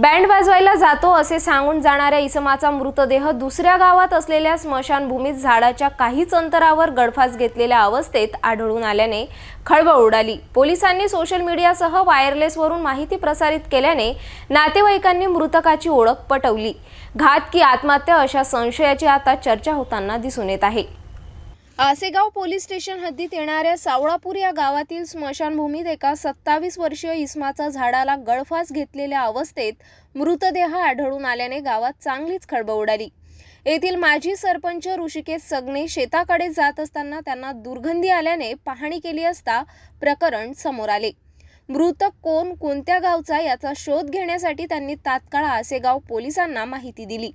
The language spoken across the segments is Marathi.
बँड वाजवायला जातो असे सांगून जाणाऱ्या इसमाचा मृतदेह दुसऱ्या गावात असलेल्या स्मशानभूमीत झाडाच्या काहीच अंतरावर गळफास घेतलेल्या अवस्थेत आढळून आल्याने खळबळ उडाली. पोलिसांनी सोशल मीडियासह वायरलेसवरून माहिती प्रसारित केल्याने नातेवाईकांनी मृतकाची ओळख पटवली. घात की आत्महत्या अशा संशयाची आता चर्चा होताना दिसून येत आहे. आसेगाव पोलीस स्टेशन हद्दीत येणाऱ्या सावळापूर या गावातील स्मशानभूमीत एका सत्तावीस वर्षीय इस्माचा झाडाला गळफास घेतलेल्या अवस्थेत मृतदेह आढळून आल्याने गावात चांगलीच खळबळ उडाली. येथील माजी सरपंच ऋषिकेश सगणे शेताकडे जात असताना त्यांना दुर्गंधी आल्याने पाहणी केली असता प्रकरण समोर आले. मृतक कोण कोणत्या गावचा याचा शोध घेण्यासाठी त्यांनी तात्काळ आसेगाव पोलिसांना माहिती दिली.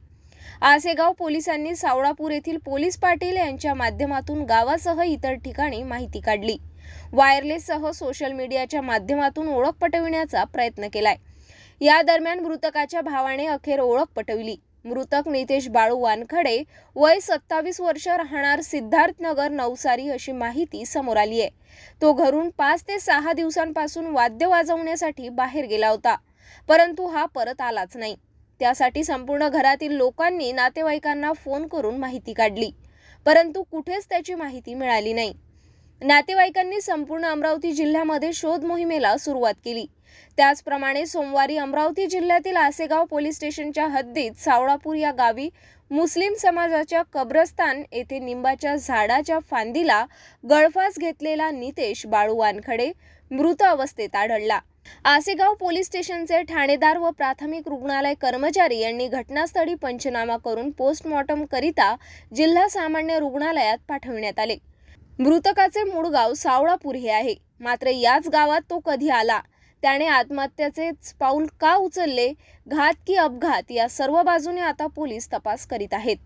आसेगाव पोलिसांनी सावळापूर येथील पोलीस पाटील यांच्या माध्यमातून गावासह इतर ठिकाणी माहिती काढली. वायरलेससह सोशल मीडियाच्या माध्यमातून ओळख पटविण्याचा प्रयत्न केलाय. या दरम्यान मृतकाच्या भावाने अखेर ओळख पटवली. मृतक नितेश बाळू वानखडे वय सत्तावीस वर्ष राहणार सिद्धार्थनगर नवसारी अशी माहिती समोर आली आहे. तो घरून पाच ते सहा दिवसांपासून वाद्य वाजवण्यासाठी बाहेर गेला होता. परंतु हा परत आलाच नाही. त्यासाठी संपूर्ण घरातील लोकांनी नातेवाईकांना फोन करून माहिती काढली. परंतु कुठेच त्याची माहिती मिळाली नाही. नातेवाईकांनी संपूर्ण अमरावती जिल्ह्यामध्ये शोध मोहिमेला सुरुवात केली. त्याचप्रमाणे सोमवारी अमरावती जिल्ह्यातील आसेगाव पोलीस स्टेशनच्या हद्दीत सावळापूर या गावी मुस्लिम समाजाच्या कब्रस्तान येथे निंबाच्या झाडाच्या फांदीला गळफास घेतलेला नितेश बाळू वानखडे मृत अवस्थेत आढळला. आसेगाव पोलीस स्टेशनचे ठाणेदार व प्राथमिक रुग्णालय कर्मचारी यांनी घटनास्थळी पंचनामा करून पोस्टमॉर्टम करिता जिल्हा सामान्य रुग्णालयात पाठवण्यात आले. मृतकाचे मूळ गाव सावळापूर हे आहे. मात्र याच गावात तो कधी आला? त्याने आत्महत्याचेच पाऊल का उचलले? घात की अपघात? या सर्व बाजूने आता पोलीस तपास करीत आहेत.